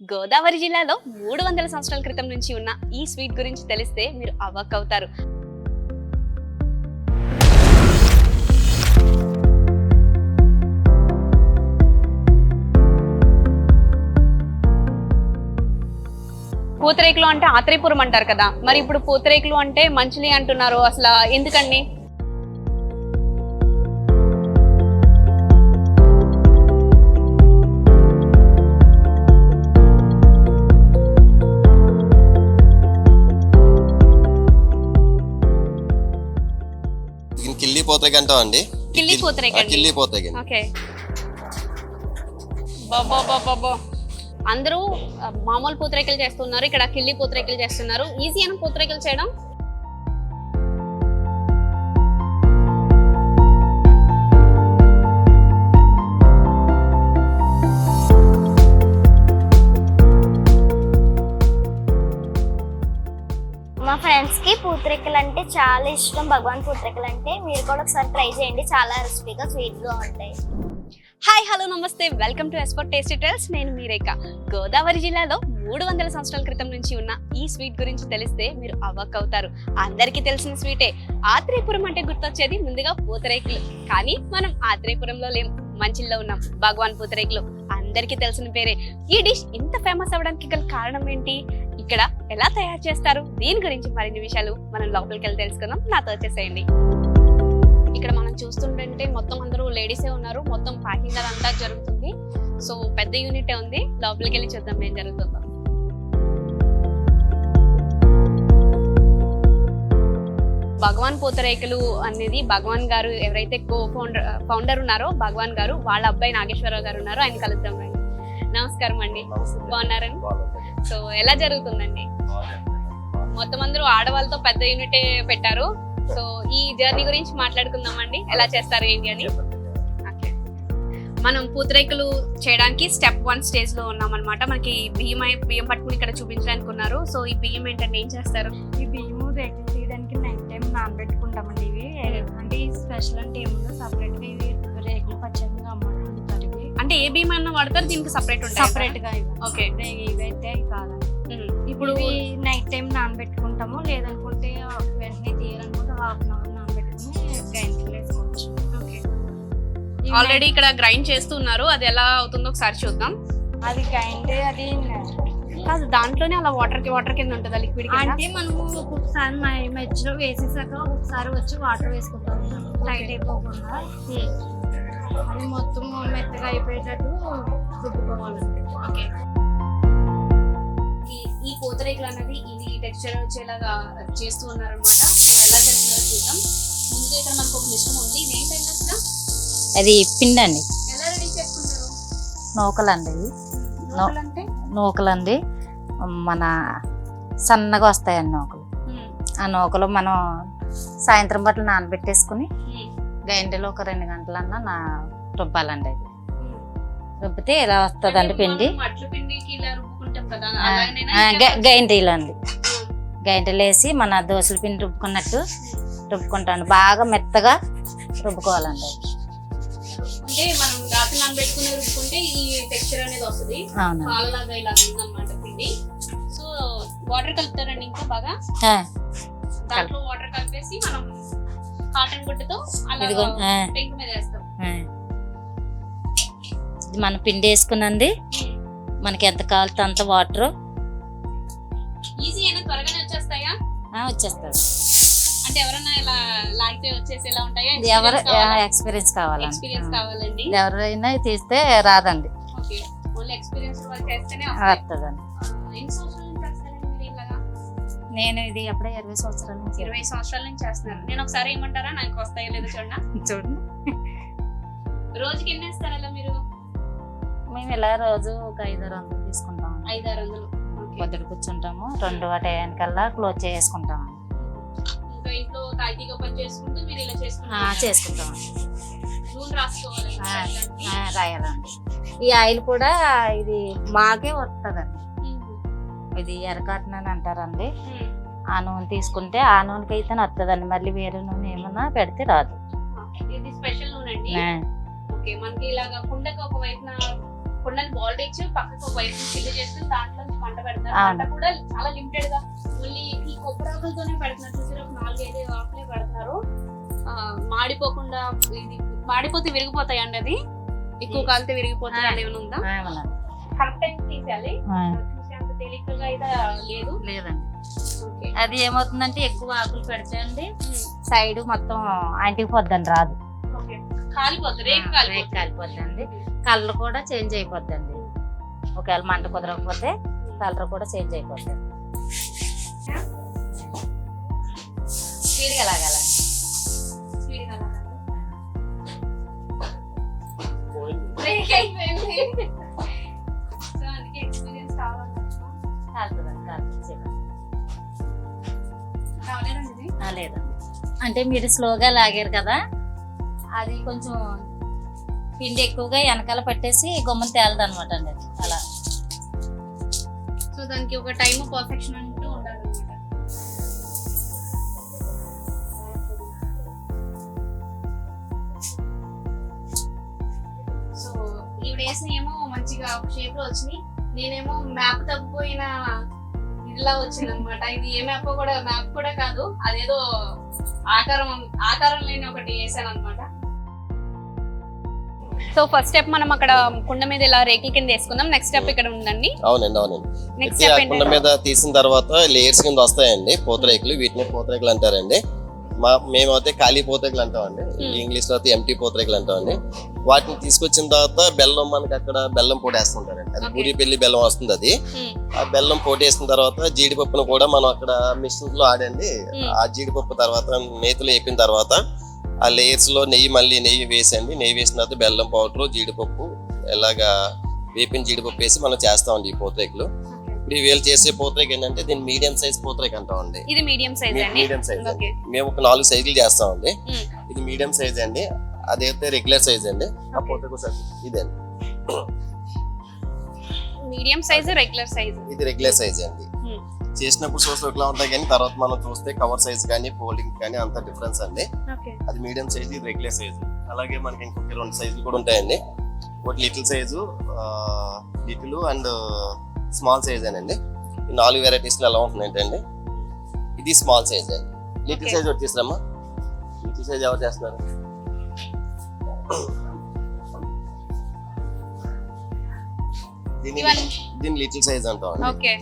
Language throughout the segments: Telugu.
గోదావరి జిల్లాలో మూడు వందల సంవత్సరాల క్రితం నుంచి ఉన్న ఈ స్వీట్ గురించి తెలిస్తే మీరు అవాక్ అవుతారు. పూతరేకులు అంటే ఆత్రేయపురం అంటారు కదా. మరి ఇప్పుడు పూతరేకులు అంటే మంచిలి అంటున్నారు. అసలు ఎందుకండి? పోతాయి అంటాం అండి? కిల్లి ఓకే. బాబా అందరూ మామూలు పూతరేకలు చేస్తున్నారు ఇక్కడ కిల్లి పూతరేకలు చేస్తున్నారు. ఈజీ అని పూతరేకలు చేయడం చాలా ఇష్టం భగవాన్ పూతరేకలు అంటే మీరు కూడా ఒకసారి ట్రై చేయండి. చాలా రెసిపీగా స్వీట్గా ఉంటాయి. హాయ్ హలో నమస్తే. వెల్కమ్ టు ఎస్పర్ టేస్టీ ట్రైల్స్ నేను మీరేక గోదావరి జిల్లాలో మూడు వందల సంవత్సరాల క్రితం నుంచి ఉన్న ఈ స్వీట్ గురించి తెలిస్తే మీరు అవాక్ అవుతారు అందరికీ తెలిసిన స్వీటే. ఆత్రేయపురం అంటే గుర్తొచ్చేది ముందుగా పూతరేకులు. కానీ మనం ఆత్రేయపురంలో లేం. మంచిల్లో ఉన్నాం. భగవాన్ పూతరేకులు. అందరికీ తెలిసిన పేరే. ఈ డిష్ ఇంత ఫేమస్ అవ్వడానికి గల కారణం ఏంటి? ఇక్కడ ఎలా తయారు చేస్తారు? దీని గురించి మరిన్ని విషయాలు మనం లోపలికి వెళ్ళి తెలుసుకుందాం. నాతో వచ్చేసేయండి. ఇక్కడ మనం చూస్తుంటే మొత్తం అందరూ లేడీసే ఉన్నారు. మొత్తం ప్యాకింగ్ అదంతా జరుగుతుంది. సో పెద్ద యూనిట్ ఉంది. లోపలికి వెళ్ళి చూద్దాం ఏం జరుగుతుందో. భగవాన్ పూతరేకులు అనేది భగవాన్ గారు ఎవరైతే కో ఫౌండర్ ఫౌండర్ ఉన్నారో భగవాన్ గారు వాళ్ళ అబ్బాయి నాగేశ్వరరావు గారు ఉన్నారు. ఆయన కలుద్దాం రండి. నమస్కారం అండి. బాగున్నారండి? సో ఎలా జరుగుతుందండి? మొత్తం అందరూ ఆడవాళ్ళతో పెద్ద యూనిటే పెట్టారు. సో ఈ జర్నీ గురించి మాట్లాడుకుందామండి. ఎలా చేస్తారు ఏంటి అని. మనం పూతరేకులు చేయడానికి స్టెప్ వన్ స్టేజ్లో ఉన్నాం అనమాట మనకి బియ్యం బియ్యం పట్టుకుని ఇక్కడ చూపించడానికి ఉన్నారు. సో ఈ బియ్యం ఏంటంటే ఏం చేస్తారు? ఈ బియ్యము రేకులు తీయడానికి నైట్ టైం నానబెట్టుకుంటామండి ఇవి. అంటే ఈ స్పెషల్ అంటే ఏముందో సపరేట్గా ఇవి రేకులు ఇవి అంటే ఏ బియ్యం అన్న వాడతారు? దీనికి సపరేట్ ఉంటాయి? సపరేట్గా ఓకే ఇవైతే ఇవి కాదండి ఇప్పుడు నైట్ టైం నానబెట్టుకుంటాము లేదనుకుంటే వెంటనే తీయాలనుకుంటే హాఫ్ అన్ అవర్ నానబెట్టుకుని వేసుకోవచ్చు. ఇవి ఆల్రెడీ ఇక్కడ గ్రైండ్ చేస్తున్నారు అది ఎలా అవుతుందో ఒకసారి చూద్దాం. అది గ్రైండ్ అది కాదు. దాంట్లోనే అలా వాటర్కి వాటర్ కింద ఉంటుంది లిక్విడ్ అంటే మనము ఒక్కొక్కసారి మ- మధ్యలో వేసేసాక ఒకసారి వచ్చి వాటర్ వేసుకుంటాం. టైట్ అయిపోకుండా. అది మొత్తం మెత్తగా అయిపోయేటట్టు రుబ్బుకోవాలండి ఓకే. ఈ- ఈ పూతరేకులు అనేది ఇది టెక్స్చర్ వచ్చేలాగా చేస్తూ ఉన్నారనమాట సో ఎలా చేస్తున్నారో చూద్దాం. ముందుగా ఇక్కడ మనకు ఒక మిశ్రమం ఉంది. ఇది ఏంటంటే అసలు? అది పిండి అండి. ఎలా రెడీ చేసుకుంటారు నూకలండి. నూకలండి మన సన్నగా వస్తాయండి నూకలు. ఆ నూకలు మనం సాయంత్రం పట్ల నానబెట్టేసుకుని గంటలో ఒక రెండు గంటలన్నా నా రుబ్బాలండి అది. రుబ్బితే ఇలా వస్తుందండి పిండి? గైంటీలు అండి గైంటీలు వేసి మన దోశల పిండి రుబ్బుకున్నట్టు రుబ్బుకుంటాను. బాగా మెత్తగా రుబ్బుకోవాలండి. వాటర్ కలుపుతారండి ఇంకా బాగా? దాంట్లో వాటర్ కలిపేసి మనం కాటన్ గుడ్డతో ఇదిగో. ఇది మన పిండి వేసుకునండి మనకి ఎంత కావాలితే అంత వాటర్. త్వరగానే వచ్చేస్తాయా? వచ్చేస్తుంది అంటే ఎవరైనా ఇలా లాగితే వచ్చేసేలా ఉంటాయా? ఇది ఎవరు ఎక్స్పీరియన్స్ కావాలండి. ఎక్స్పీరియన్స్ కావాలండి. ఎవరైనా తీస్తే రాదండి. ఓకే. Only experience. వస్తుందండి. నేను ఇది అప్పుడే ఇరవై సంవత్సరాల నుంచి ఇరవై సంవత్సరాల నుంచి చేస్తున్నారు నేను ఒకసారి ఏమంటారా? నాకు వస్తాయో లేదో చూడండి. చూడండి. రోజుకి ఎన్ని వేస్తారు అలా మీరు? మేము ఇలా రోజు ఒక ఐదారు వందలు తీసుకుంటాం ఐదారు వందలు. పొద్దుడు కూర్చుంటాము. రెండు ఆ టయానికల్లా క్లోజ్ చేసుకుంటాం ఇంకా ఇంట్లో తాగిగా పని చేసుకుంటూ మీరు ఇలా చేసుకుంటారు చేసుకుంటాం నూనె రాసుకోవాలి రాయాలండి. ఈ ఆయిల్ కూడా ఇది మాకే వస్తుందండి ఇది ఎర్రకాటన్ అని అంటారండి ఆ నూనె తీసుకుంటే ఆ నూనెకి అయితే వస్తుందండి మళ్ళీ వేరే నూనె ఏమన్నా పెడితే రాదు. ఇది స్పెషల్ నూనె అండి ఓకే. మనకి ఇలాగా కుండకి ఒక వైపున కుండని బాల్ ఇచ్చి పక్కకు ఒక వైపు చిల్లి దాంట్లో మంట పెడతారు. అవును. మంట కూడా చాలా లిమిటెడ్గా ఓన్లీ ఈ కొబ్బరి ఆకులతోనే పెడుతున్నారు. చూసారు? ఒక నాలుగైదు ఆకులే పెడతారు ఆ, మాడిపోకుండా ఇది మాడిపోతే విరిగిపోతాయి అండి అది ఎక్కువ కాలితే విరిగిపోతాయి? ఏమైనా ఉందా? కరెక్ట్ టైం తీసేయాలి. అయితే లేదు. లేదండి. ఓకే. అది ఏమవుతుందంటే ఎక్కువ ఆకులు పెడితే అండి సైడ్ మొత్తం అంటికి పోద్దండి రాదు. ఓకే. కాలిపోతుంది కాలిపోద్దండి. కలర్ కూడా చేంజ్ అయిపోద్దండి. ఒకవేళ మంట కుదరకపోతే కలర్ కూడా చేంజ్ స్పీడ్గా లాగాలండి స్పీడ్ లేదండి అంటే మీరు స్లోగా లాగారు కదా అది కొంచెం పిండి ఎక్కువగా వెనకాల పట్టేసి గుమ్మం తేలదు అనమాట అండి అది. అలా. సో దానికి ఒక టైం పర్ఫెక్షన్ అంటూ ఉండాలన్నమాట సో ఇవి వేసిన ఏమో మంచిగా షేప్లో వచ్చినాయి. నేనేమో మ్యాప్ తప్పిపోయిన ఇదిలా వచ్చింది అనమాట ఇది ఏ మ్యాప్ కూడా మ్యాప్ కూడా కాదు అదేదో ఆకారం ఆకారం లేని ఒకటి వేసాను అనమాట సో ఫస్ట్ స్టెప్ మనం అక్కడ కుండ మీద ఇలా రేకుల కింద వేసుకుందాం. నెక్స్ట్ స్టెప్ ఇక్కడ ఉందండి అవునండి అవునండి. నెక్స్ట్ స్టెప్ కుండ మీద తీసిన తర్వాత లేయర్స్ కింద వస్తాయండి పూతరేకులు వీటిని పూతరేకులు అంటారండి. మా మేమైతే ఖాళీ పూతరేకులు అంటామండి. Hmm. ఇంగ్లీష్లో అయితే ఎంటీ పూతరేకులు అంటామండి. వాటిని తీసుకొచ్చిన తర్వాత బెల్లం మనకి అక్కడ బెల్లం పొడి వేస్తుంటారండి అది. పూరి పెళ్ళి బెల్లం వస్తుంది అది. ఆ బెల్లం పొడి వేసిన తర్వాత జీడిపప్పును కూడా మనం అక్కడ మిషన్లో ఆడండి. ఆ జీడిపప్పు తర్వాత నేతులు వేపిన తర్వాత ఆ లేయర్స్లో నెయ్యి మళ్ళీ నెయ్యి వేసండి. నెయ్యి వేసిన తర్వాత బెల్లం పౌడర్ జీడిపప్పు ఇలాగా వేపిన జీడిపప్పు వేసి మనం చేస్తామండి ఈ పూతరేకులు. ఇప్పుడు వేలు చేసే పూతరేక ఏంటంటే దీన్ని మీడియం సైజ్ పూతరేక అంటామండి. ఇది మీడియం సైజ్ మీడియం సైజ్ మేము ఒక నాలుగు సైజులు చేస్తామండి. ఇది మీడియం సైజ్ అండి. అదైతే రెగ్యులర్ సైజ్ అండి. ఆ. పూతరేక సైజ్ ఇదండి మీడియం సైజ్ రెగ్యులర్ సైజ్ ఇది రెగ్యులర్ సైజ్ అండి. Hmm. చేసినప్పుడు చూస్తే ఒకలా ఉంటాయి కానీ తర్వాత మనం చూస్తే కవర్ సైజ్ కానీ ఫోల్డింగ్ కానీ అంత డిఫరెన్స్ అండి. ఓకే. అది మీడియం సైజ్ ఇది రెగ్యులర్ సైజ్ అలాగే మనకి ఇంకొక రెండు సైజులు కూడా ఉంటాయండి. ఒకటి little size little and small size అండి ఈ నాలుగు వెరైటీస్ ఎలా ఉంటున్నాయంటే ఇది స్మాల్ సైజ్ అండి. లిటిల్. సైజ్ ఒకటి తీసుకురమ్మా. లిటిల్ సైజ్ ఎవరు చేస్తున్నారు? దీన్ని లిటిల్ సైజ్ అంటాం ఓకే.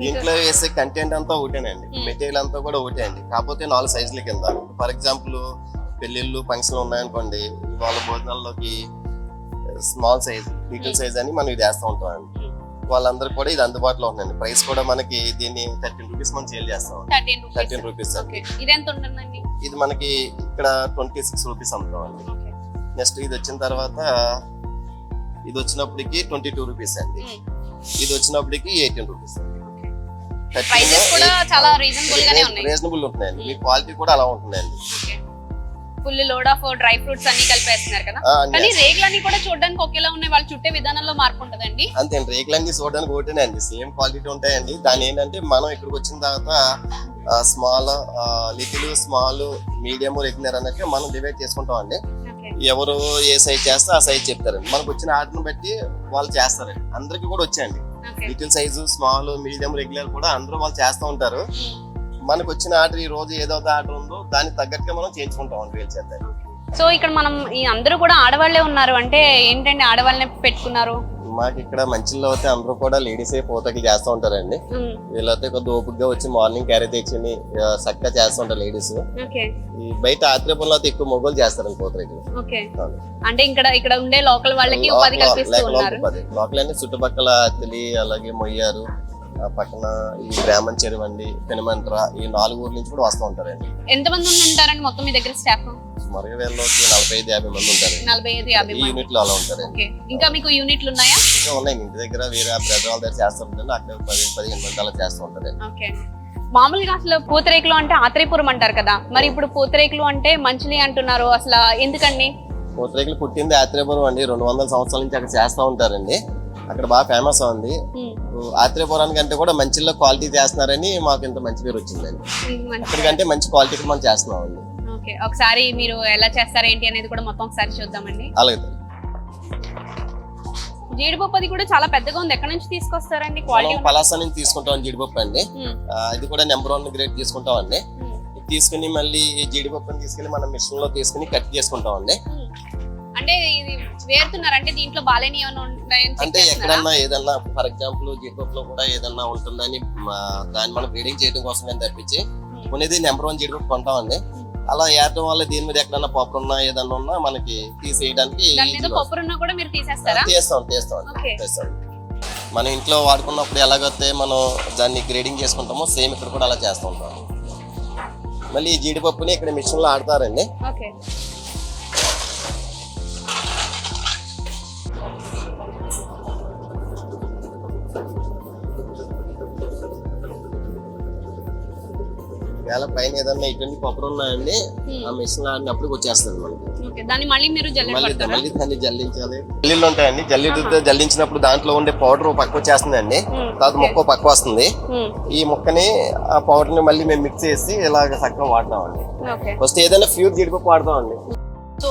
దీంట్లో వేసే కంటెంట్ అంతా ఒకటేనండి. Hmm. మెటీరియల్ అంతా కూడా ఒకటే అండి. కాకపోతే నాలుగు సైజుల కింద. ఫర్ ఎగ్జాంపుల్ పెళ్ళిళ్ళు ఫంక్షన్ ఉన్నాయనుకోండి వాళ్ళ భోజనాల్లోకి స్మాల్ సైజ్ లిటిల్ సైజ్ అని మనం ఇది వేస్తూ ఉంటాం అండి. వాళ్ళందరూ కూడా ఇది అందుబాటులో ఉందండి. ప్రైస్ కూడా మనకి దీన్ని థర్టీన్ రూపీస్ మనం సేల్ చేస్తాం థర్టీన్ రూపీస్ ఇది మనకి ఇక్కడ ట్వంటీ సిక్స్ రూపీస్ అమ్ముతాం అండి. నెక్స్ట్ ఇది వచ్చిన తర్వాత ఇది వచ్చినప్పటికి ట్వంటీ టూ రూపీస్ అండి. ఇది వచ్చినప్పటికి ఎయిటీన్ రూపీస్ అండి. ప్రైసెస్ కూడా చాలా రీజనబుల్ ఉంటున్నాయండి. మీ క్వాలిటీ కూడా అలా ఉంటుందండి full load of dry fruits అన్ని కలిపేస్తున్నారు కదా. కానీ రేగులన్నీ కూడా చూడడానికి ఒకేలా ఉన్నాయి. వాళ్ళు చుట్టే విధానంలో మార్పు ఉంటదండి. అంతే రేకులన్నీ చూడడానికి ఒకటేనే అండి. సేమ్ క్వాలిటీ ఉంటాయండి. దాని ఏంటంటే మనం ఇక్కడికి వచ్చిన తర్వాత small little small medium regular అన్నట్టు మనం డివైడ్ చేసుకుంటాం అండి ఎవరు ఏ సైజ్ చేస్తే ఆ సైజ్ చెప్తారండి. మనకు వచ్చిన ఆర్డర్ని బట్టి వాళ్ళు చేస్తారండి. అందరికి కూడా వచ్చాయండి. Little size small medium regular కూడా అందరూ వాళ్ళు చేస్తూ ఉంటారు. మనకు వచ్చిన ఆర్డర్ ఈ రోజు ఏదైతే ఆర్డర్ ఉందో దానికి తగ్గట్టుగా మనం చేయించుకుంటాం అండి వీళ్ళు చేద్దాం సో ఇక్కడ మనం ఈ అందరూ కూడా ఆడవాళ్ళే ఉన్నారు. అంటే ఏంటండి ఆడవాళ్ళనే పెట్టుకున్నారు? మాకు ఇక్కడ మంచిలో అయితే అందరూ కూడా లేడీసే పోతకి చేస్తూ ఉంటారండి. వీళ్ళైతే కొద్ది ఓపికగా వచ్చి మార్నింగ్ క్యారీ తెచ్చుని ఆ, చక్కగా చేస్తూ ఉంటారు లేడీస్ ఈ బయట ఆత్రేపురంలో అయితే ఎక్కువ మొగ్గులు చేస్తారండి ఓకే. అంటే ఇక్కడ ఇక్కడ ఉండే లోకల్ వాళ్ళకి లోకల్ అన్ని చుట్టుపక్కల అత్తిలి అలాగే మొయ్యారు పక్కన ఈ బ్రాహ్మణ్ చెరువండి పెనుమంట్ర ఈ నాలుగు ఊర్ల నుంచి కూడా వస్తూ ఉంటారండి. ఎంతమంది మంది ఉంటారండి మొత్తం మీ దగ్గర స్టాఫ్ మరొక నలభై ఐదు యాభై మంది ఉంటారండి. నలభై ఐదు యాభై ఈ యూనిట్లో అలా ఉంటారండి. ఓకే. ఇంకా మీకు యూనిట్లు ఉన్నాయా? ఇంకా ఉన్నాయి ఇంటి దగ్గర వేరే బ్రదర్ వాళ్ళ దగ్గర చేస్తూ ఉంటారండి అక్కడ పది పదిహేను మంది అలా చేస్తూ ఉంటారండి. ఓకే. మామూలుగా అసలు పూతరేకులు అంటే ఆత్రేయపురం అంటారు కదా. మరి ఇప్పుడు పూతరేకులు అంటే మంచిలి అంటున్నారు. అసలు ఎందుకండి? పూతరేకులు పుట్టింది ఆత్రేయపురం అండి. రెండు వందల సంవత్సరాల నుంచి అక్కడ చేస్తూ ఉంటారండి. అక్కడ బాగా ఫేమస్ ఉంది ఆత్రేయపురానికి అంటే కూడా మంచిలో క్వాలిటీ చేస్తున్నారని మాకు ఇంత మంచి పేరు వచ్చిందండి. అక్కడికంటే మంచి క్వాలిటీ మనం చేస్తున్నాం అండి ఓకే. ఒకసారి మీరు ఎలా చేస్తారు ఏంటి అనేది కూడా మొత్తం ఒకసారి చూద్దామండి. అలాగే జీడిపప్పు అది కూడా చాలా పెద్దగా ఉంది. ఎక్కడ నుంచి తీసుకొస్తారండి? క్వాలిటీ పలాస నుంచి తీసుకుంటాం జీడిపప్పు అండి. ఇది కూడా నెంబర్ వన్ గ్రేడ్ తీసుకుంటాం అండి తీసుకుని మళ్ళీ జీడిపప్పుని తీసుకెళ్ళి మనం మిషన్లో తీసుకుని కట్ చేసుకుంటాం అండి అంటే ఇది వేరుతున్నారు? అంటే దీంట్లో బాలేని అంటే? ఎక్కడన్నా ఏదన్నా ఫర్ ఎగ్జాంపుల్ జీడిపప్పులో కూడా ఏదన్నా ఉంటుందని దాన్ని మనం బ్రీడింగ్ చేయడం కోసం అని తప్పించి కొనేది నెంబర్ వన్ జీడిపప్పు కొంటాం అండి అలా ఏడటం వల్ల దీని మీద ఎక్కడన్నా పప్పు ఉన్నా ఏదన్నా ఉన్నా మనకి తీసేయడానికి. తీస్తాం తీస్తాం. తీస్తాం. మన ఇంట్లో వాడుకున్నప్పుడు ఎలాగైతే మనం దాన్ని గ్రేడింగ్ చేసుకుంటామో సేమ్ ఇక్కడ కూడా అలా చేస్తూ ఉంటాం. మళ్ళీ ఈ జీడిపప్పుని ఇక్కడ మిషన్లో ఆడతారండి ఓకే వేళ పైన ఏదన్నా ఇటువంటి కొబ్బరి ఉన్నాయండి ఆ మిషన్ ఆడినప్పుడు వచ్చేస్తుంది మనకి. దాన్ని మళ్ళీ మీరు జల్లెడ మళ్ళీ పడతారా? మళ్ళీ దాన్ని జల్లించాలి. జల్లీలు ఉంటాయండి జల్లీలతో జల్లించినప్పుడు దాంట్లో ఉండే పౌడర్ పక్క వచ్చేస్తుందండి. Hmm. తర్వాత మొక్క పక్క వస్తుంది. Hmm. ఈ మొక్కని ఆ పౌడర్ని మళ్ళీ మేము మిక్స్ చేసి ఇలాగ చక్కగా వాడతామండి. ఫస్ట్ ఏదైనా ప్యూర్ జీడిపప్పు వాడతామండి. సో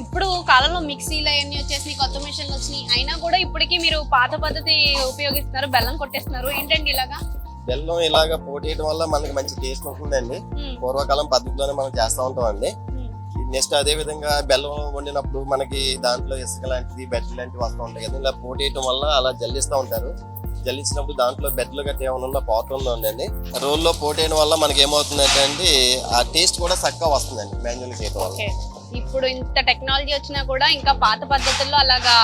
ఇప్పుడు కాలంలో మిక్సీలు అవన్నీ వచ్చేసినాయి కొత్త మిషన్లు వచ్చినాయి. అయినా కూడా ఇప్పటికీ మీరు పాత పద్ధతి ఉపయోగిస్తున్నారు బెల్లం కొట్టేస్తున్నారు. ఏంటండి ఇలాగా? బెల్లం ఇలాగ పోటీయడం వల్ల మనకి మంచి టేస్ట్ ఉంటుందండి. పూర్వకాలం పద్ధతిలోనే మనం చేస్తూ ఉంటామండి. Hmm. నెక్స్ట్ అదే విధంగా బెల్లం వండినప్పుడు మనకి దాంట్లో ఇసుక లాంటిది బెడ్ లాంటివి వస్తూ ఉంటాయి కదా ఇలా పోటీయటం వల్ల అలా జల్లిస్తూ ఉంటారు. జల్లించినప్పుడు దాంట్లో బెడ్లు గట్టి ఏమైనా ఉన్న పోవటం ఉందండి? రోల్లో పోటీయడం వల్ల మనకి ఏమవుతుందంటే అండి ఆ టేస్ట్ కూడా చక్కగా వస్తుందండి మాన్యువల్ చేయడం వల్ల. ఇప్పుడు ఇంత టెక్నాలజీ వచ్చినా కూడా ఇంకా పాత పద్ధతుల్లో అలాగా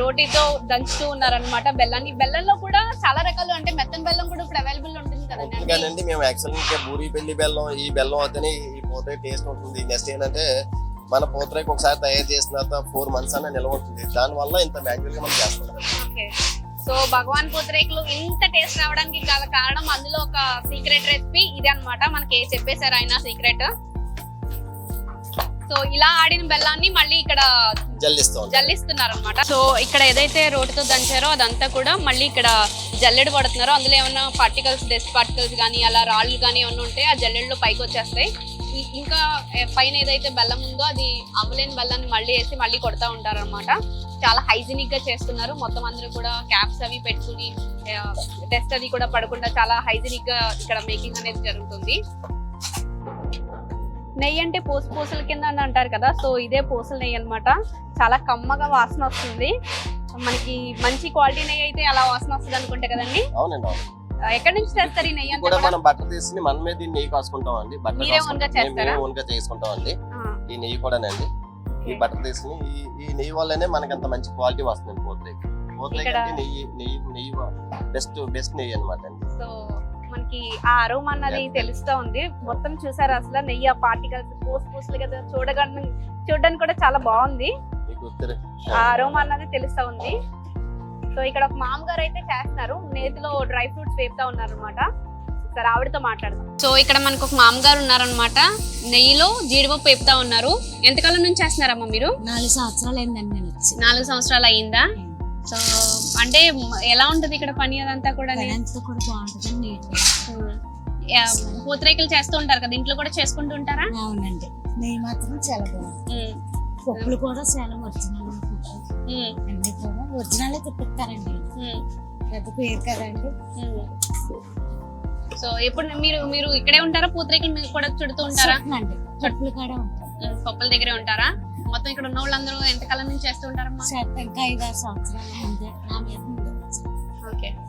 రోటీతో దంచుతూ ఉన్నారనమాట బెల్లాన్ని బెల్లంలో కూడా చాలా రకాలు అంటే మెత్తన బెల్లం కూడా ఇప్పుడు అవైలబుల్ ఉంటుంది కదండి. మేము యాక్చువల్ ఇంకా బూరి పెళ్ళి బెల్లం ఈ బెల్లం అవుతానే ఈ పోతే టేస్ట్ ఉంటుంది. నెక్స్ట్ ఏంటంటే మన పోతరేకి ఒకసారి తయారు చేసిన తర్వాత ఫోర్ మంత్స్ అన్న నిల్వ ఉంటుంది. దాని వల్ల ఇంత గా మనం చేస్తాం ఓకే. సో భగవాన్ పూతరేకులు ఇంత టేస్ట్ రావడానికి గల కారణం అందులో ఒక సీక్రెట్ రెసిపీ ఇది అన్నమాట మనకి చెప్పేశారు ఆయన సీక్రెట్ సో ఇలా ఆడిన బెల్లాన్ని మళ్ళీ ఇక్కడ జల్లిస్తాం జల్లిస్తున్నారు అనమాట సో ఇక్కడ ఏదైతే రోటితో దంచారో అదంతా కూడా మళ్ళీ ఇక్కడ జల్లెడ పడుతున్నారో అందులో ఏమన్నా పార్టికల్స్ డస్ట్ పార్టికల్స్ కానీ అలా రాళ్ళు కానీ ఏమన్నా ఉంటే ఆ జల్లెడలో పైకి వచ్చేస్తాయి. ఇంకా పైన ఏదైతే బెల్లం ఉందో అది అవ్వలేని బెల్లాన్ని మళ్ళీ వేసి మళ్ళీ కొడతా ఉంటారు అనమాట చాలా హైజీనిక్గా చేస్తున్నారు. మొత్తం అందరూ కూడా క్యాప్స్ అవి పెట్టుకుని టెస్ట్ అది కూడా పడకుండా చాలా హైజీనిక్గా ఇక్కడ మేకింగ్ అనేది జరుగుతుంది. నెయ్యి అంటే పోసు పూసల కింద అని అంటారు కదా సో ఇదే పూసల నెయ్యి అన్నమాట. చాలా కమ్మగా వాసన వస్తుంది. మనకి మంచి క్వాలిటీ నెయ్యి అయితే అలా వాసన వస్తుంది అనుకుంటా కదండి? అవునండి ఆ, ఎక్కడి నుంచి తెస్తారు ఈ నెయ్యి కూడా? మనం బట్టర్ తీసుకుని మనమే దీన్ని నెయ్యి కాసుకుంటాం. అండి బట్టర్గా చేస్తారా? ఓన్గా చేసుకుంటాం అండి ఈ నెయ్యి కూడానండి. ఈ. బట్టర్ తీసుకుని ఈ ఈ నెయ్యి వల్లనే మనకి అంత మంచి క్వాలిటీ వస్తుంది ఇక్కడ- అంటే నెయ్యి నెయ్యి నెయ్యి బెస్ట్ బెస్ట్ నెయ్యి అనమాట అండి. సో మనకి ఆ అరోమ అన్నది తెలుస్తా ఉంది. మొత్తం చూసారు అసలు నెయ్యి ఆ పార్టికల్స్ పూస పూసలు కదా చూడగానే చూడడానికి కూడా చాలా బాగుంది. ఆ అరోమ అన్నది తెలుస్తా ఉంది. సో ఇక్కడ ఒక మామగారు అయితే చేస్తున్నారు. నేతిలో డ్రై ఫ్రూట్స్ వేపుతా ఉన్నారు అనమాట సరే ఆవిడతో మాట్లాడదాం. సో ఇక్కడ మనకు ఒక మామగారు ఉన్నారనమాట నెయ్యిలో జీడిపప్పు వేపుతా ఉన్నారు. ఎంతకాలం నుంచి చేస్తున్నారమ్మా మీరు? నాలుగు సంవత్సరాలు అయిందండి నేను వచ్చి. నాలుగు సంవత్సరాలు అయ్యిందా సో అంటే ఎలా ఉంటది ఇక్కడ పని అదంతా కూడా కూడా బాగుంటుంది నీట్ పూతరేకులు చేస్తూ ఉంటారు కదా ఇంట్లో కూడా చేసుకుంటూ ఉంటారా? అవునండి. నెయ్యి మాత్రం చాలా బాగుంది ఉమ్, పప్పులు కూడా చాలా ఒరిజినల్ ఉమ్, అన్ని కూడా ఒరిజినల్ తిప్పిస్తారండి. పెద్ద పేరు కదండి. సో ఎప్పుడు మీరు మీరు ఇక్కడే ఉంటారా? పూతరేకులు కూడా చుడుతూ ఉంటారా? అండి పప్పులు కూడా పప్పుల దగ్గరే ఉంటారా? మొత్తం ఇక్కడ ఉన్న వాళ్ళందరూ ఎంతకాలం నుంచి చేస్తూ ఉంటారమ్మా? ఐదు ఆరు సంవత్సరాలు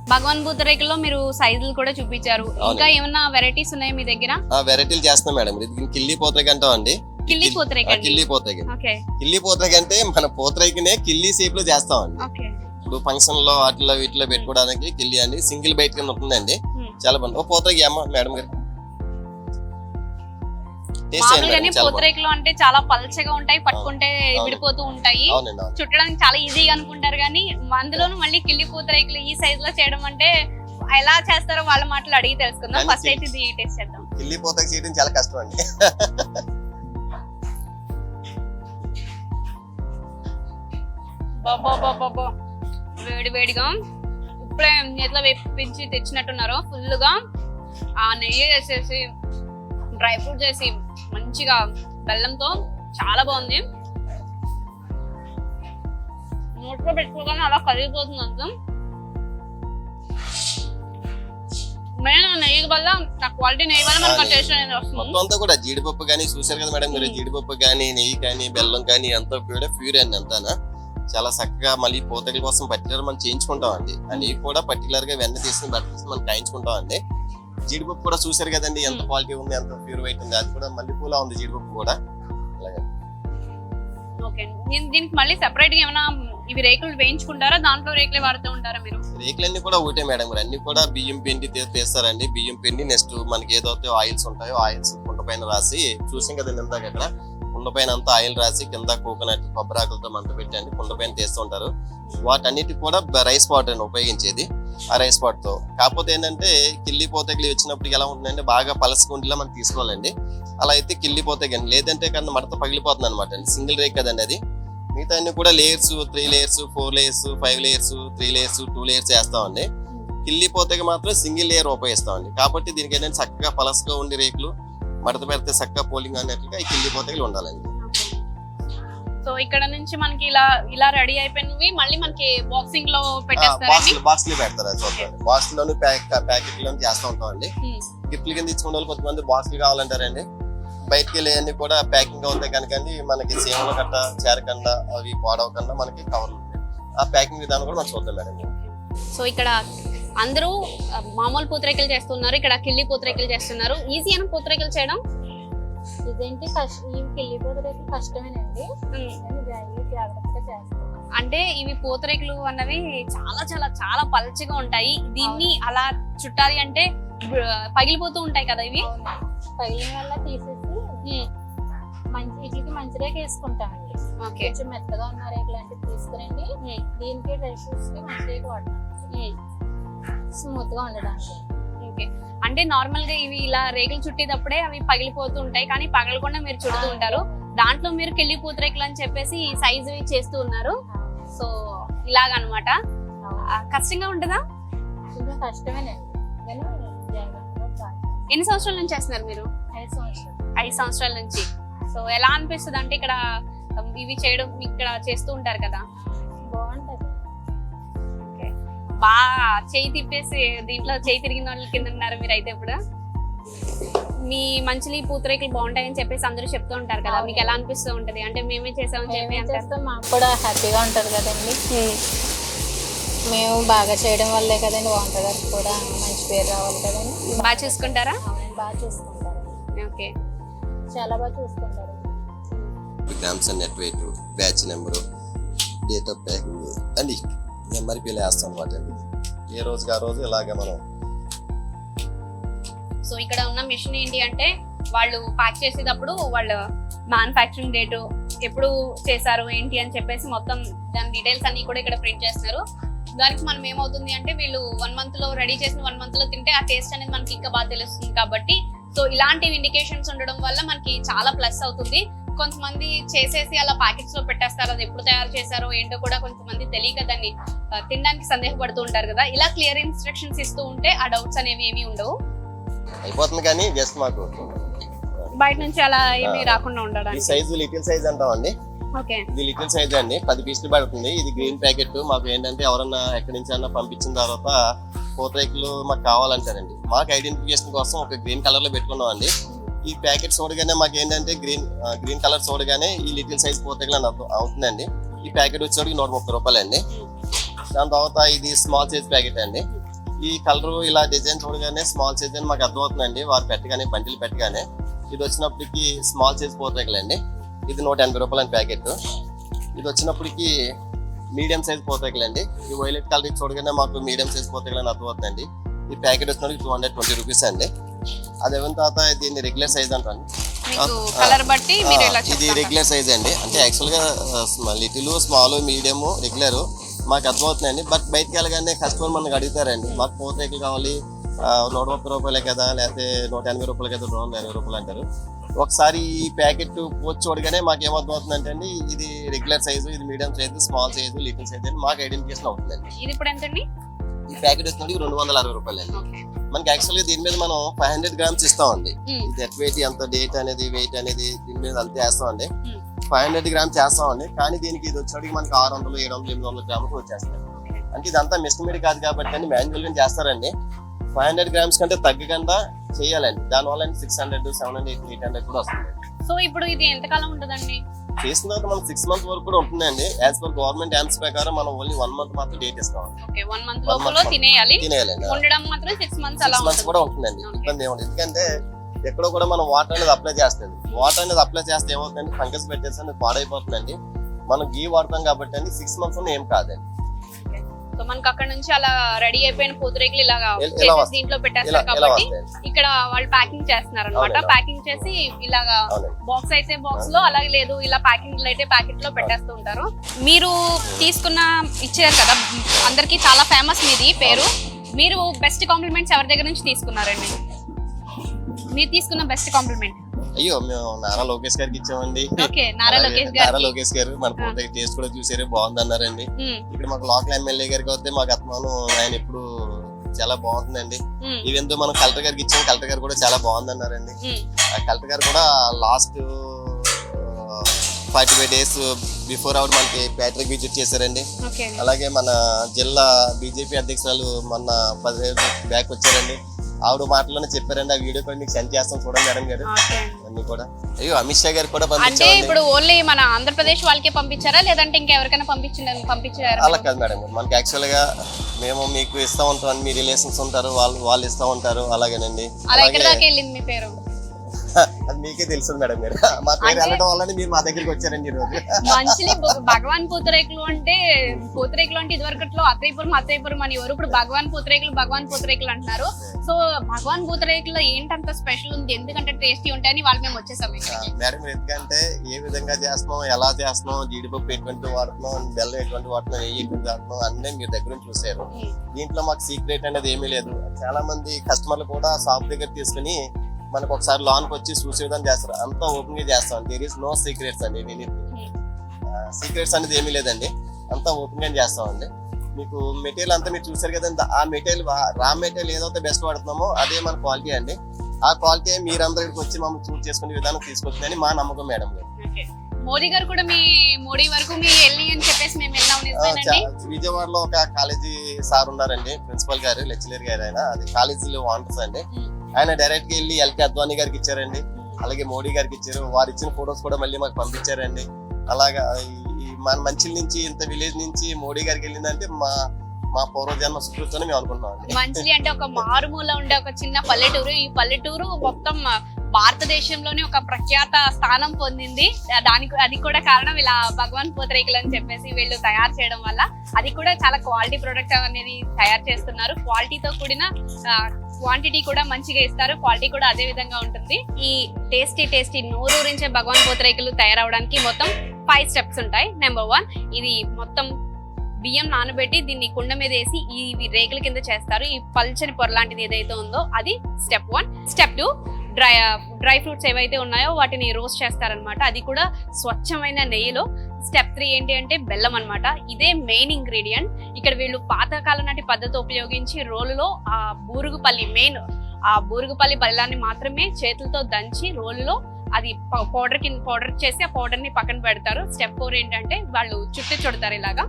భగవాన్ పూతరేకుల్లో మీరు సైజులు కూడా చూపించారు. ఇంకా. ఏమన్నా వెరైటీస్ ఉన్నాయి మీ దగ్గర? ఆ వెరైటీలు చేస్తున్నాం మేడం. ఇది కిల్లి పోతరేకి అంటాం అండి. కిల్లి పూతరేకు కిల్లి పోతరేకి ఓకే. కిల్లి పోతరేకి అంటే మన పోతరేకినే కిల్లి షేప్లో చేస్తాం అండి. ఓకే. ఇప్పుడు ఫంక్షన్లో వాటిలో వీటిలో పెట్టుకోవడానికి కిల్లి అండి. సింగిల్ బైట్ కింద ఉంటుందండి. చాలా బాగుంది. ఓ పోతరేకి అమ్మ మేడం గారు. మామూలుగానే. పూతరేకులు అంటే చాలా పల్చగా ఉంటాయి పట్టుకుంటే. విడిపోతూ ఉంటాయి. చుట్టడానికి చాలా ఈజీగా అనుకుంటారు కానీ అందులోనూ మళ్ళీ కిల్లి పూతరేకులు ఈ సైజ్లో చేయడం అంటే ఎలా చేస్తారో వాళ్ళ మాటలు అడిగి తెలుసుకుందాం. ఫస్ట్ అయితే ఇది టేస్ట్ చేద్దాం. కిల్లి పోతకి చేయడం చాలా కష్టం అండి. బాబా వేడి వేడిగా ఇప్పుడే చేతిలో వేపించి తెచ్చినట్టున్నారు. ఫుల్గా ఆ నెయ్యి వేసేసి డ్రై ఫ్రూట్స్ వేసి మంచిగా బెల్లంతో చాలా బాగుంది. నోట్లో పెట్టుకోగానే అలా కరిగిపోతుంది అంతా. మెయిన్ నెయ్యి వల్ల ఆ క్వాలిటీ నెయ్యి వల్ల మనకు టేస్ట్ అనేది వస్తుంది. మొత్తం అంతా కూడా జీడిపప్పు కానీ చూసారు కదా మేడం మీరు. జీడిపప్పు కానీ నెయ్యి కానీ బెల్లం కానీ అంతా కూడా ప్యూర్ అండి అంతానా? చాలా చక్కగా మళ్ళీ పూతల కోసం పర్టికులర్ మనం చేయించుకుంటాం అండి ఆ నెయ్యి కూడా పర్టికులర్గా వెన్న తీసుకుని బట్ట తీసుకుని మనం కాయించుకుంటాం అండి జీడిపప్పు కూడా చూసారు కదండి ఎంత. క్వాలిటీ ఉంది ఎంత ప్యూర్ వైట్ ఉంది అది కూడా మళ్ళీ పూలా ఉంది జీడిపప్పు కూడా. అలాగే. ఓకే. దీని- దీనికి మళ్ళీ సెపరేట్గా ఏమైనా ఇవి రేకులు వేయించుకుంటారా? దాంట్లో రేకులే వాడుతూ ఉంటారా మీరు? రేకులన్నీ కూడా ఒకటే మేడం మరి అన్ని కూడా బియ్యం పిండి తీస్తారండి. బియ్యం పిండి నెక్స్ట్ మనకి ఏదైతే ఆయిల్స్ ఉంటాయో ఆయిల్స్ కుండ పైన రాసి చూసాం కదా ఇందాక అక్కడ. కుండపైన అంతా ఆయిల్ రాసి కింద కోకోనట్ కొబ్బరాకులతో మంట పెట్టండి కుండ పైన వాటన్నిటి కూడా రైస్ వాటర్ ఉపయోగించేది ఆ రైస్ వాటర్తో. కాకపోతే ఏంటంటే కిల్లి పోతగిలి వచ్చినప్పుడు ఎలా ఉంటుందంటే బాగా పలస మనం తీసుకోవాలండి. అలా అయితే కిల్లి పోతగండి లేదంటే కన్నా మడత పగిలిపోతుంది అనమాట అండి. సింగిల్ రేక్ కదండి అది. మిగతా అన్ని కూడా layers three layers four layers five layers three layers two layers వేస్తామండి. కిల్లి పోతకి మాత్రం సింగిల్ లేయర్ ఉపయోగిస్తామండి. కాబట్టి దీనికి ఏంటంటే చక్కగా పలసగా ఉండి రేకులు మడత పెడితే చక్కగా పోలింగ్ అన్నట్లుగా ఈ కిల్లి పోతకి ఉండాలండి. సో ఇక్కడ నుంచి మనకి ఇలా ఇలా రెడీ అయిపోయినవి మళ్ళీ మనకి బాక్సింగ్లో బాక్స్ పెట్టేస్తారండి? బాక్స్లో పెడతారు అది బాక్స్ లోను ప్యాక్ ప్యాకెట్ లోను చేస్తూ ఉంటామండి. Hmm. గిఫ్ట్లు కింద ఇచ్చుకునే వాళ్ళు కొంతమంది బాక్స్లు కావాలంటారండి. బయటికి వెళ్ళి అన్ని కూడా ప్యాకింగ్ అవుతాయి కనుకండి మనకి సేవల కట్ట చేరకుండా అవి పాడవకుండా మనకి కవర్లు ఆ ప్యాకింగ్ విధానం కూడా మనం చూద్దాం మేడం. సో ఇక్కడ అందరూ మామూలు పూతరేకలు చేస్తున్నారు ఇక్కడ కిల్లి పూతరేకలు చేస్తున్నారు. ఈజీ అని పూతరేకలు చేయడం? ఇదేంటి కష్ట ఈ కిల్లిపోతరేకి కష్టమేనండి. జాగ్రత్తగా చేస్తాం. అంటే ఇవి పూతరేకులు అన్నవి చాలా చాలా చాలా పల్చగా ఉంటాయి. దీన్ని అలా చుట్టాలి అంటే పగిలిపోతూ ఉంటాయి కదా ఇవి? పగిలిన వల్ల తీసేసి మంచి వీటికి మంచి రేఖ వేసుకుంటామండి. కొంచెం మెత్తగా ఉన్న రేఖ లాంటివి తీసుకురండి. దీనికి డ్రై ఫ్రూట్స్కి మంచి రేఖ వాడతాం. స్మూత్గా ఉండడానికి ఓకే. అంటే నార్మల్గా ఇవి ఇలా రేకులు చుట్టేటప్పుడే అవి పగిలిపోతూ ఉంటాయి. కానీ పగలకుండా మీరు చుడుతూ ఉంటారు. దాంట్లో మీరు కిల్లి పూతరేకులు అని చెప్పేసి సైజు చేస్తూ ఉన్నారు. సో ఇలాగనమాట. కష్టంగా ఉంటుందా? కష్టమేనండి బాగా ఎన్ని సంవత్సరాల నుంచి చేస్తున్నారు మీరు? ఐదు సంవత్సరాలు. ఐదు సంవత్సరాల నుంచి. సో ఎలా అనిపిస్తుంది అంటే ఇక్కడ ఇవి చేయడం ఇక్కడ చేస్తూ ఉంటారు కదా? బాగా చేయి తిప్పేసి దీంట్లో చేయి తిరిగిన వాళ్ళ కింద ఉన్నారు మీరు అయితే ఇప్పుడు. మీ మంచిలి పూతరేకులు బాగుంటాయని చెప్పేసి అందరూ చెప్తూ ఉంటారు కదా మీకు ఎలా అనిపిస్తూ ఉంటది? అంటే మేమే చేసామని చెప్పి చేస్తాం మాకు కూడా హ్యాపీగా ఉంటది కదండి. మేము బాగా చేయడం వల్లే కదండి గారికి కూడా మంచి పేరు రావాలి కదండి. బాగా చూసుకుంటారా? బాగా చూసుకుంటారు. ఓకే. చాలా బాగా చూసుకుంటారు. Grams net weight batch number date of packing అని నెంబర్ పిల్ల వేస్తాం అనమాట ఏ రోజుకి ఆ రోజు ఇలాగే మనం సో ఇక్కడ ఉన్న మిషన్ ఏంటి అంటే వాళ్ళు ప్యాక్ చేసేటప్పుడు వాళ్ళు మ్యానుఫ్యాక్చరింగ్ డేట్ ఎప్పుడు చేశారు ఏంటి అని చెప్పేసి మొత్తం దాని డీటెయిల్స్ అన్ని కూడా ఇక్కడ ప్రింట్ చేస్తున్నారు దానికి మనం ఏమవుతుంది అంటే వీళ్ళు వన్ మంత్లో రెడీ చేసిన వన్ మంత్లో తింటే ఆ టేస్ట్ అనేది మనకి ఇంకా బాగా తెలుస్తుంది కాబట్టి సో ఇలాంటి ఇండికేషన్స్ ఉండడం వల్ల మనకి చాలా ప్లస్ అవుతుంది. కొంతమంది చేసేసి అలా ప్యాకెట్స్లో పెట్టేస్తారు అది ఎప్పుడు తయారు చేశారో ఏంటో కూడా కొంతమంది తెలియక దాన్ని తినడానికి సందేహపడుతూ ఉంటారు కదా. ఇలా క్లియర్ ఇన్స్ట్రక్షన్స్ ఇస్తూ ఉంటే ఆ డౌట్స్ అనేవి ఏమీ ఉండవు. అయిపోతుంది కానీ జస్ట్ మాకు బయట నుంచి అలా ఏమీ. రాకుండా ఈ ఉండడానికి సైజు లిటిల్ సైజ్ అంటామండి. ఓకే. ఇది లిటిల్ సైజ్ అండి. పది పీసులు పడుతుంది. ఇది గ్రీన్ ప్యాకెట్. మాకు ఏంటంటే ఎవరన్నా ఎక్కడి నుంచి అన్నా పంపించిన తర్వాత పూతరేకులు మాకు కావాలంటారండి. మాకు ఐడెంటిఫికేషన్ కోసం ఒక గ్రీన్ కలర్లో పెట్టుకున్నాం అండి ఈ ప్యాకెట్ చూడగానే మాకు ఏంటంటే గ్రీన్ గ్రీన్ కలర్ చూడగానే ఈ లిటిల్ సైజ్ పూతరేకులు అని అవుతుందండి. ఈ ప్యాకెట్ వచ్చేటికి నూట ముప్పై రూపాయలు అండి దాని తర్వాత ఇది స్మాల్ సైజ్ ప్యాకెట్ అండి. ఈ కలర్ ఇలా డిజైన్ చూడగానే స్మాల్ సైజ్ అని మాకు అర్థమవుతుందండి. వారు పెట్టగానే బండిలు పెట్టగానే. ఇది వచ్చినప్పటికి స్మాల్ సైజ్ పూతరేకులు అండి ఇది నూట ఎనభై రూపాయల ప్యాకెట్. ఇది వచ్చినప్పటికి మీడియం సైజ్ పూతరేకులు అండి ఈ వైలెట్ కలర్ చూడగానే మాకు మీడియం సైజ్ పూతరేకులు అని అర్థమవుతుందండి. ఈ ప్యాకెట్ వచ్చినప్పటికి టూ హండ్రెడ్ ట్వంటీ రూపీస్ అండి. అది అయిన తర్వాత దీన్ని రెగ్యులర్ సైజ్ అంటాను కలర్ బట్టి మీరు ఇలా ఇది రెగ్యులర్ సైజ్ అండి. అంటే యాక్చువల్గా లిటిల్ స్మాల్ మీడియం రెగ్యులర్ మాకు అర్థమవుతుందండి. బట్ బయటకు వెళ్ళగానే కస్టమర్ మనకు అడుగుతారండి. మాకు పూతరేకులు కావాలి ఆ, నూట ముప్పై రూపాయలే కదా లేకపోతే నూట ఎనభై రూపాయలు కదా రెండు వందల ఎనభై రూపాయలు అంటారు. ఒకసారి ఈ ప్యాకెట్ పోస్ట్ చూడగానే మాకు ఏమర్థమవుతుంది అంటే అండి ఇది రెగ్యులర్ సైజు ఇది medium size small size little size అని మాకు ఐడెంటిఫికేషన్ అవుతుందండి. ఇది ఇప్పుడు ఎంతండి? ఈ ప్యాకెట్ వచ్చినప్పుడు రెండు వందల అరవై రూపాయలు అండి మనకి యాక్చువల్గా దీని మీద మనం ఫైవ్ హండ్రెడ్ గ్రామ్స్ ఇస్తామండి. ఇది ఎట్ వెయిట్ ఎంత డేట్ అనేది వెయిట్ అనేది దీని మీద అంతే వేస్తామండి. ఫైవ్ హండ్రెడ్ గ్రామ్ చేస్తామండి. కానీ దీనికి ఇది వచ్చేటికి మనకి ఆరు వందలు ఏడు వందలు ఎనిమిది వందల గ్రాములకు వచ్చేస్తాయి. అంటే ఇదంతా మిస్టమేడ్ కాదు కాబట్టి అండి మాన్యువల్గా చేస్తారండి. ఫైవ్ హండ్రెడ్ గ్రామ్స్ కంటే తగ్గకుండా చేయాలండి. దానివల్ల six hundred seven hundred eight hundred కూడా వస్తుంది. సో ఇప్పుడు ఇది ఎంతకాలం ఉంటుందండి? చేసిన తర్వాత మనకి సిక్స్ మంత్స్ వరకు కూడా ఉంటుందండి. యాజ్ పర్ గవర్నమెంట్ యాన్స్ ప్రకారం మనం ఓన్లీ వన్ మంత్ మాత్రం డేట్ ఇస్తాం ఓకే వన్ మంత్ లోపల తినేయాలి. తినేయాలండి ఉండడం మాత్రం సిక్స్ మంత్స్ అలా మంత్స్ ఉంటుంది. కూడా ఉంటుందండి. ఇబ్బంది ఏముంది ఎందుకంటే ఎక్కడో కూడా మనం వాటర్ అనేది అప్లై చేస్తుంది వాటర్ అనేది అప్లై చేస్తే ఏమవుతుందండి ఫంగస్ పెట్టేసి అనేది పాడైపోతుందండి. మనం గీ వాడతాం కాబట్టి అండి సిక్స్ మంత్స్ ఏం కాదండి. సో మనకి అక్కడ నుంచి అలా రెడీ అయిపోయిన పూతరేకులు ఇలాగా ఇలా- చేసేసి. దీంట్లో పెట్టేస్తారు కాబట్టి ఇక్కడ వాళ్ళు ప్యాకింగ్ చేస్తున్నారు అనమాట. ప్యాకింగ్ చేసి ఇలాగా బాక్స్ అయితే బాక్స్లో అలాగే లేదు ఇలా ప్యాకింగ్ అయితే ప్యాకెట్లో పెట్టేస్తూ ఉంటారు. మీరు తీసుకున్న ఇచ్చారు కదా అందరికి చాలా ఫేమస్ మీది పేరు. మీరు బెస్ట్ కాంప్లిమెంట్స్ ఎవరి దగ్గర నుంచి తీసుకున్నారండి? మీరు తీసుకున్న బెస్ట్ కాంప్లిమెంట్ అయ్యో మేము నారా లోకేష్ గారికి ఇచ్చామండి. నారా లోకేష్ గారు. మన పూర్తి టేస్ట్ కూడా చూసారు బాగుంది అన్నారండి ఇక్కడ మాకు లోకల్ ఎమ్మెల్యే గారికి వస్తే మాకు అత్మానం ఆయన ఎప్పుడు చాలా బాగుంటుందండి. ఈవెంతో మనం కలెక్టర్ గారికి ఇచ్చాం కలెక్టర్ గారు కూడా చాలా బాగుంది అన్నారండి కలెక్టర్ గారు కూడా last forty five days before ఆవిడ మనకి ప్యాట్రిక్ విజిట్ చేశారండి. అలాగే మన జిల్లా బీజేపీ అధ్యక్షురాలు మొన్న పది రోజులు బ్యాక్ వచ్చారండి. ఆవిడ మాటలోనే చెప్పారండి. ఆ వీడియో కూడా మీకు సెండ్ చేస్తాం చూడండి మేడం గారు. అన్ని కూడా. అయ్యో అమిత్ షా గారు కూడా అంటే పంపించామండి ఇప్పుడు ఓన్లీ మన ఆంధ్రప్రదేశ్ వాళ్ళకే పంపించారా? లేదంటే ఇంకెవరికైనా పంపించిన పంపించారా అలా కాదు మేడం గారు. మనకి యాక్చువల్గా మేము మీకు ఇస్తా ఉంటాం మీ రిలేషన్స్ ఉంటారు వాళ్ళు వాళ్ళు ఇస్తా ఉంటారు అలాగేనండి. అలా ఎక్కడి అలాగే దాకా వెళ్ళింది మీ పేరు? అది మీకే తెలుసు మేడం మీరు మా పేరు వెళ్ళడం వల్లనే మీరు మా దగ్గరికి వచ్చారండి ఈ రోజు మంచిలి భగవాన్ పూతరేకులు అంటే పూతరేకులు అంటే ఇదివరకట్లో అత్తయ్యపురం అత్తయ్యపురం అని ఎవరు ఇప్పుడు భగవాన్ పూతరేకులు భగవాన్ పూతరేకులు అంటున్నారు. సో భగవాన్ పూతరేకులో ఏంటంత స్పెషల్ ఉంది? ఎందుకంటే టేస్టీ ఉంటాయని వాళ్ళు మేము వచ్చేసాం మేడం ఎందుకంటే ఏ విధంగా చేస్తున్నాం ఎలా చేస్తున్నాం జీడిపప్పు ఎటువంటి వాడుతున్నాం బెల్లం ఎటువంటి వాడుతున్నాం నెయ్యి ఎటువంటి వాడుతున్నాం అన్నీ మీరు దగ్గర నుంచి చూసారు దీంట్లో మాకు సీక్రెట్ అనేది ఏమీ లేదు. చాలా మంది కస్టమర్లు కూడా షాప్ దగ్గర తీసుకుని మనకు ఒకసారి లోన్కి వచ్చి చూసే విధంగా చేస్తారు అంతా ఓపెన్గా చేస్తాం దేర్ ఇస్ నో సీక్రెట్స్ అండి సీక్రెట్స్ అనేది ఏమీ లేదండి. అంతా ఓపెన్గా చేస్తామండి. మీకు మెటీరియల్ అంతా మీరు చూసారు కదండి. ఆ మెటీరియల్ రా మెటీరియల్ ఏదైతే బెస్ట్ వాడుతున్నామో అదే మన క్వాలిటీ అండి. ఆ క్వాలిటీ మీరందరూ ఇక్కడికి వచ్చి మమ్మల్ని చూస్ చేసుకునే విధానం తీసుకొచ్చిందని మా నమ్మకం మేడం గారు. మోడీ గారు కూడా మీ మోడీ వరకు మీరు వెళ్ళి అని చెప్పేసి మేము వెళ్ళాం ఆ, నిజమేనండి చా- విజయవాడలో ఒక కాలేజీ సార్ ఉన్నారండి. ప్రిన్సిపల్ గారు లెక్చరర్ గారు ఆయన. అది కాలేజీలో వాంటర్స్ అండి. ఆయన డైరెక్ట్గా వెళ్ళి ఎల్కే అద్వానీ గారికి ఇచ్చారండి. అలాగే మోడీ గారికి ఇచ్చారు. వారు ఇచ్చిన ఫొటోస్ కూడా మళ్ళీ మాకు పంపించారండి. అలాగా మన మంచిల నుంచి ఇంత విలేజ్ నుంచి మోడీ గారికి వెళ్ళిందంటే మా మా పూర్వజన్మ సుకృతని మేము అనుకుంటున్నాం అండి మంచిలి అంటే ఒక మారుమూల ఉండే ఒక చిన్న పల్లెటూరు. ఈ పల్లెటూరు మొత్తం భారతదేశంలోనే ఒక ప్రఖ్యాత స్థానం పొందింది. దానికి అది కూడా కారణం ఇలా భగవాన్ పూతరేకులు అని చెప్పేసి వీళ్ళు తయారు చేయడం వల్ల. అది కూడా చాలా క్వాలిటీ ప్రొడక్ట్ అనేది తయారు చేస్తున్నారు. క్వాలిటీతో కూడిన క్వాంటిటీ కూడా మంచిగా ఇస్తారు క్వాలిటీ కూడా అదే విధంగా ఉంటుంది. ఈ టేస్టీ టేస్టీ నోరూరించే భగవాన్ పూతరేకులు తయారవడానికి మొత్తం ఫైవ్ స్టెప్స్ ఉంటాయి. నెంబర్ వన్ ఇది మొత్తం బియ్యం నానబెట్టి దీన్ని కుండ మీద వేసి ఈ ఇవి రేకుల కింద చేస్తారు. ఈ పల్చని పొర లాంటిది ఏదైతే ఉందో అది step one step two dry dry fruits ఏవైతే ఉన్నాయో వాటిని రోస్ట్ చేస్తారనమాట అది కూడా స్వచ్ఛమైన నెయ్యిలో స్టెప్ త్రీ ఏంటి అంటే బెల్లం అనమాట ఇదే మెయిన్ ఇంగ్రీడియంట్ ఇక్కడ వీళ్ళు పాతకాలం నాటి పద్ధతి ఉపయోగించి రోలులో ఆ బూరుగుపల్లి మెయిన్ ఆ బూరుగుపల్లి బెల్లాన్ని మాత్రమే చేతులతో దంచి రోలులో అది పౌడర్ కింద పౌడర్ చేసి ఆ పౌడర్ని పక్కన పెడతారు. స్టెప్ ఫోర్ ఏంటంటే వాళ్ళు చుట్టూ చుడతారు ఇలాగా.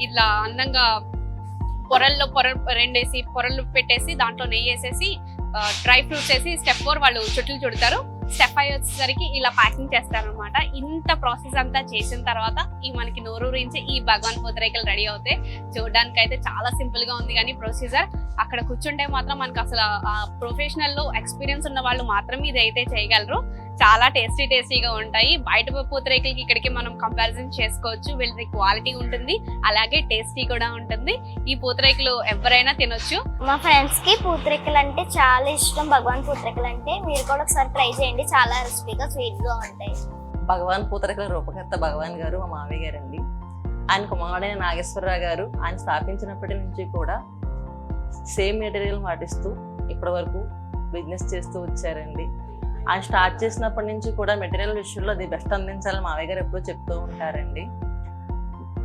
ఇలా అందంగా పొరల్లో పొర రెండేసి పొరలు పెట్టేసి దాంట్లో నెయ్యి వేసేసి డ్రై ఫ్రూట్స్ వేసి స్టెప్ ఫోర్ వాళ్ళు చుట్టూ చుడతారు. స్టెప్ అయ్యి వచ్చేసరికి ఇలా ప్యాకింగ్ చేస్తారనమాట ఇంత ప్రాసెస్ అంతా చేసిన తర్వాత ఈ మనకి నోరూరించి ఈ భగవాన్ పూతరేకలు రెడీ అవుతాయి చూడడానికి అయితే చాలా సింపుల్గా ఉంది కానీ ప్రొసీజర్ అక్కడ కూర్చుంటే మాత్రం మనకు అసలు ఆ ప్రొఫెషనల్లో ఎక్స్పీరియన్స్ ఉన్న వాళ్ళు మాత్రమే ఇది అయితే చేయగలరు. చాలా టేస్టీ టేస్టీగా ఉంటాయి. బయట పూతరేకులకి ఇక్కడికి మనం కంపారిజన్ చేసుకోవచ్చు. వీళ్ళది క్వాలిటీ ఉంటుంది. అలాగే టేస్టీ కూడా ఉంటుంది. ఈ పూతరేకులు ఎవరైనా తినొచ్చు. మా ఫ్రెండ్స్కి పూతరేకలు అంటే చాలా ఇష్టం. భగవాన్ పూతరేకలు అంటే మీరు కూడా ఒకసారి ట్రై చేయండి. చాలా రెసిపీగా స్వీట్గా ఉంటాయి. భగవాన్ పూతరేకుల రూపకర్త భగవాన్ గారు మా మామయ్య గారండి. ఆయన కుమారుడైన నాగేశ్వరరావు గారు ఆయన స్థాపించినప్పటి నుంచి కూడా సేమ్ మెటీరియల్ పాటిస్తూ ఇప్పటి వరకు బిజినెస్ చేస్తూ వచ్చారండి. ఆయన స్టార్ట్ చేసినప్పటి నుంచి కూడా మెటీరియల్ విషయంలో అది బెస్ట్ అందించాలని మావయ్య గారు ఎప్పుడూ చెప్తూ ఉంటారండి.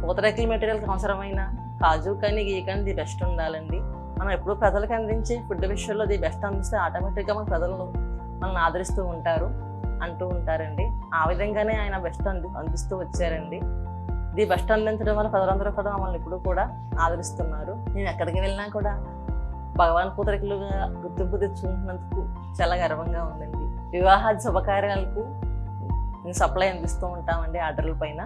పూతరేకుల మెటీరియల్కి అవసరమైన కాజు కానీ గీ కానీ ది బెస్ట్ ఉండాలండి. మనం ఎప్పుడు ప్రజలకు అందించే ఫుడ్ విషయంలో ది బెస్ట్ అందిస్తే ఆటోమేటిక్గా మన ప్రజలు మనల్ని ఆదరిస్తూ ఉంటారు అంటూ ఉంటారండి. ఆ విధంగానే ఆయన బెస్ట్ అంది అందిస్తూ వచ్చారండి. ఇది బెస్ట్ అందించడం వల్ల ప్రజలందరూ కూడా మమ్మల్ని ఇప్పుడు కూడా ఆదరిస్తున్నారు. నేను ఎక్కడికి వెళ్ళినా కూడా భగవాన్ పూతరికలుగా గుర్తింపు తెచ్చుకుంటున్నందుకు చాలా గర్వంగా ఉందండి. వివాహాది శుభకార్యాలకు సప్లై అందిస్తూ ఉంటామండి ఆర్డర్ల పైన.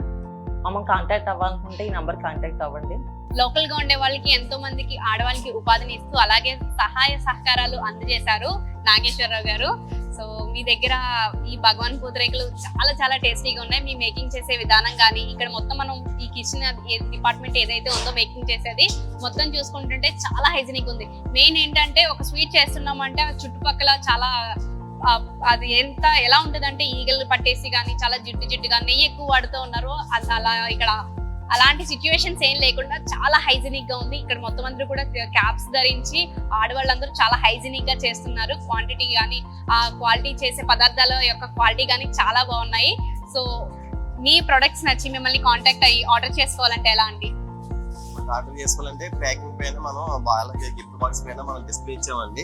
మమ్మల్ని కాంటాక్ట్ అవ్వాలనుకుంటే ఈ నెంబర్ కాంటాక్ట్ అవ్వండి. లోకల్గా ఉండే వాళ్ళకి ఎంతో మందికి ఆడవాళ్ళకి ఉపాధిని ఇస్తూ అలాగే సహాయ సహకారాలు అందజేశారు నాగేశ్వరరావు గారు. సో మీ దగ్గర ఈ భగవాన్ పూతరేకులు చాలా చాలా టేస్టీగా ఉన్నాయి. మీ మేకింగ్ చేసే విధానం కానీ ఇక్కడ మొత్తం మనం ఈ కిచెన్ డిపార్ట్మెంట్ ఏదైతే ఉందో మేకింగ్ చేసేది మొత్తం చూసుకుంటుంటే చాలా హైజీనిక్ ఉంది. మెయిన్ ఏంటంటే ఒక స్వీట్ చేస్తున్నామంటే చుట్టుపక్కల చాలా అది ఎంత ఎలా ఉంటుందంటే ఈగలు పట్టేసి కానీ చాలా జిడ్డు జిడ్డుగా నెయ్యి ఎక్కువ వాడుతూ ఉన్నారు. అది అలా ఇక్కడ అలాంటి సిచ్యువేషన్స్ ఏం లేకుండా చాలా హైజీనిక్గా ఉంది. ఇక్కడ మొత్తం అందరూ కూడా క్యాప్స్ ధరించి ఆడవాళ్ళందరూ చాలా హైజీనిక్గా చేస్తున్నారు. క్వాంటిటీ కానీ ఆ క్వాలిటీ చేసే పదార్థాల యొక్క క్వాలిటీ కానీ చాలా బాగున్నాయి. సో మీ ప్రొడక్ట్స్ నచ్చి మిమ్మల్ని కాంటాక్ట్ అయ్యి ఆర్డర్ చేసుకోవాలంటే ఎలా అండి? ఆర్డర్ చేసుకోవాలంటే ప్యాకింగ్ పైన మనం అలాగే గిఫ్ట్ బాక్స్ పైన మనం డిస్ప్లే ఇచ్చామండి.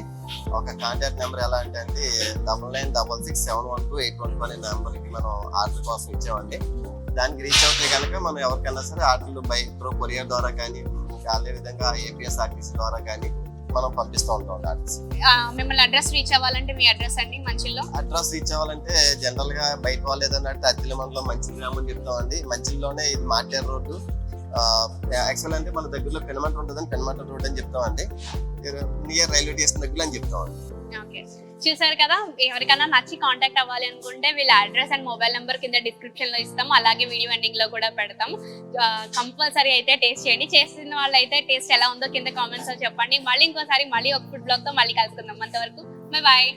ఒక కాంటాక్ట్ నెంబర్ ఎలా అంటే అండి double nine double six seven one two eight one two అనే నెంబర్కి మనం ఆర్డర్ కోసం ఇచ్చామండి. దానికి రీచ్ అవుతే కనుక మనం ఎవరికైనా సరే ఆర్డర్లు బై త్రో కొరియర్ ద్వారా కానీ ఇంకా అదే విధంగా ఏపీఎస్ఆర్టీసీ ద్వారా కానీ మనం పంపిస్తూ ఉంటాం మిమ్మల్ని అడ్రస్ రీచ్ అవ్వాలంటే మీ అడ్రస్ అండి మంచిల్లో? అడ్రస్ రీచ్ అవ్వాలంటే జనరల్గా బయట వాళ్ళు ఏదన్నా అంటే అత్తిలి మండలం మంచి గ్రామం చెప్తామండి. మంచిలోనే ఇది మాటేరు రోడ్డు. యాక్చువల్ అంటే మన దగ్గరలో పెనమంట ఉంటుందని పెనమంట రోడ్ అని చెప్తామండి. నియర్ రైల్వే స్టేషన్ దగ్గర అని చెప్తామండి. చూసారు కదా ఎవరికైనా నచ్చి కాంటాక్ట్ అవ్వాలి అనుకుంటే వీళ్ళ అడ్రస్ అండ్ మొబైల్ నెంబర్ కింద డిస్క్రిప్షన్లో ఇస్తాం. అలాగే వీడియో ఎండింగ్లో కూడా పెడతాం. కంపల్సరీ అయితే టేస్ట్ చేయండి. చేసిన వాళ్ళు అయితే టేస్ట్ ఎలా ఉందో కింద కామెంట్స్లో చెప్పండి. మళ్ళీ ఇంకోసారి మళ్ళీ ఒక ఫుడ్ బ్లాగ్తో మళ్ళీ కలుసుకుందాం. అంతవరకు బై బాయ్